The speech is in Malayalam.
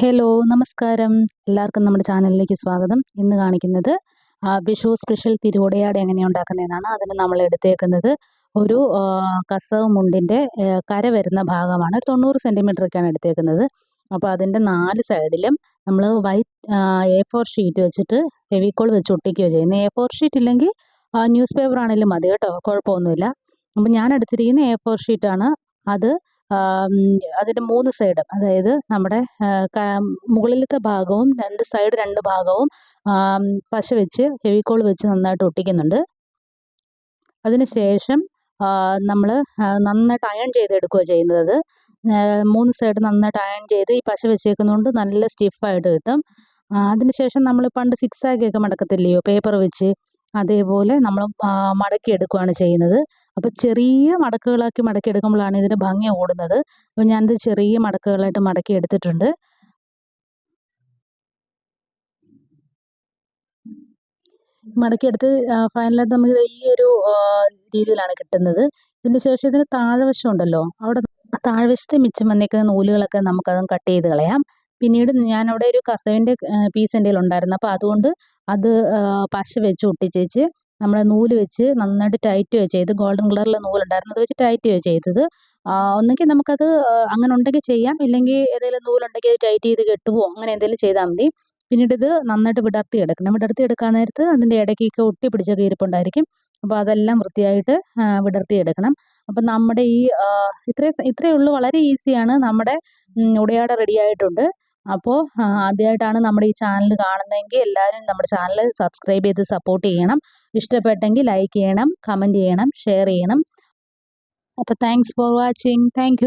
ഹലോ നമസ്കാരം. എല്ലാവർക്കും നമ്മുടെ ചാനലിലേക്ക് സ്വാഗതം. ഇന്ന് കാണിക്കുന്നത് വിഷു സ്പെഷ്യൽ തിരുവോടയാട് എങ്ങനെ ഉണ്ടാക്കുന്നതെന്നാണ്. അതിന് നമ്മൾ എടുത്തേക്കുന്നത് ഒരു കസവ് മുണ്ടിന്റെ കര വരുന്ന ഭാഗമാണ്. തൊണ്ണൂറ് സെന്റിമീറ്ററൊക്കെയാണ് എടുത്തേക്കുന്നത്. അപ്പോൾ അതിന്റെ നാല് സൈഡിലും നമ്മൾ വൈറ്റ് എ ഫോർ ഷീറ്റ് വെച്ചിട്ട് ഫെവിക്കോൾ വെച്ച് ഒട്ടിക്കുകയോ ചെയ്യുന്നത് എ ഫോർ ഷീറ്റ് ഇല്ലെങ്കിൽ ന്യൂസ് പേപ്പർ ആണെങ്കിലും മതി കേട്ടോ. കുഴപ്പമൊന്നുമില്ല. അപ്പോൾ ഞാൻ എടുത്തിരിക്കുന്ന എ ഫോർ ഷീറ്റാണ് അത് അതിന്റെ മൂന്ന് സൈഡ്. അതായത് നമ്മുടെ മുകളിലത്തെ ഭാഗവും രണ്ട് സൈഡ് രണ്ട് ഭാഗവും പശ വെച്ച് ഫെവിക്കോൾ വെച്ച് നന്നായിട്ട് ഒട്ടിക്കുന്നുണ്ട്. അതിന് ശേഷം നമ്മൾ നന്നായിട്ട് അയൺ ചെയ്തെടുക്കുക ചെയ്യുന്നത്. മൂന്ന് സൈഡ് നന്നായിട്ട് അയൺ ചെയ്ത് ഈ പശ വെച്ചേക്കുന്നതുകൊണ്ട് നല്ല സ്റ്റിഫായിട്ട് കിട്ടും. അതിനുശേഷം നമ്മൾ പണ്ട് സിക്സ് ആക്കിയൊക്കെ മടക്കത്തില്ലയോ? പേപ്പർ വെച്ച് അതേപോലെ നമ്മൾ മടക്കി എടുക്കുകയാണ് ചെയ്യുന്നത്. അപ്പോൾ ചെറിയ മടക്കുകളാക്കി മടക്കി എടുക്കുമ്പോഴാണ് ഇതിന്റെ ഭംഗി ഓടുന്നത്. അപ്പോൾ ഞാനിത് ചെറിയ മടക്കുകളായിട്ട് മടക്കി എടുത്തിട്ടുണ്ട് മടക്കിയെടുത്ത് ഫൈനലായിട്ട് നമുക്ക് ഈ ഒരു രീതിയിലാണ് കിട്ടുന്നത്. ഇതിന് ശേഷം ഇതിന് താഴ്വശം ഉണ്ടല്ലോ. അവിടെ താഴ്വശത്തെ മിച്ചം വന്നേക്കുന്ന നൂലുകളൊക്കെ നമുക്കതും കട്ട് ചെയ്ത് കളയാം. പിന്നീട് ഞാൻ അവിടെ ഒരു കസവിന്റെ പീസ് എന്റെ ഉണ്ടായിരുന്നു അപ്പോൾ അതുകൊണ്ട് അത് പശ വെച്ച് ഒട്ടിച്ചേച്ച് നമ്മൾ നൂൽ വെച്ച് നന്നായിട്ട് ടൈറ്റ് ചെയ്ത് ഗോൾഡൻ കളറിലെ നൂലുണ്ടായിരുന്നു. അത് വെച്ച് ടൈറ്റ് ചെയ്തത്. ഒന്നുകിൽ നമുക്കത് അങ്ങനെ ഉണ്ടെങ്കിൽ ചെയ്യാം. ഇല്ലെങ്കിൽ ഏതെങ്കിലും നൂലുണ്ടെങ്കിൽ അത് ടൈറ്റ് ചെയ്ത് കെട്ടുവോ അങ്ങനെ എന്തെങ്കിലും ചെയ്താൽ മതി. പിന്നീട് ഇത് നന്നായിട്ട് വിടർത്തി എടുക്കണം. വിടർത്തി എടുക്കാൻ നേരത്ത് അതിന്റെ ഇടയ്ക്കൊക്കെ ഒട്ടി പിടിച്ചൊക്കെ ഇരിപ്പുണ്ടായിരിക്കും അപ്പോൾ അതെല്ലാം വൃത്തിയായിട്ട് വിടർത്തി എടുക്കണം. അപ്പം നമ്മുടെ ഈ ഇത്രയും ഇത്രയേ ഉള്ളൂ. വളരെ ഈസിയാണ് നമ്മുടെ ഉടയാട റെഡി ആയിട്ടുണ്ട്. അപ്പോൾ ആദ്യമായിട്ടാണ് നമ്മുടെ ഈ ചാനൽ കാണുന്നതെങ്കിൽ എല്ലാവരും നമ്മുടെ ചാനൽ സബ്സ്ക്രൈബ് ചെയ്ത് സപ്പോർട്ട് ചെയ്യണം. ഇഷ്ടപ്പെട്ടെങ്കിൽ ലൈക്ക് ചെയ്യണം കമന്റ് ചെയ്യണം ഷെയർ ചെയ്യണം. അപ്പോൾ താങ്ക്സ് ഫോർ വാച്ചിങ് താങ്ക്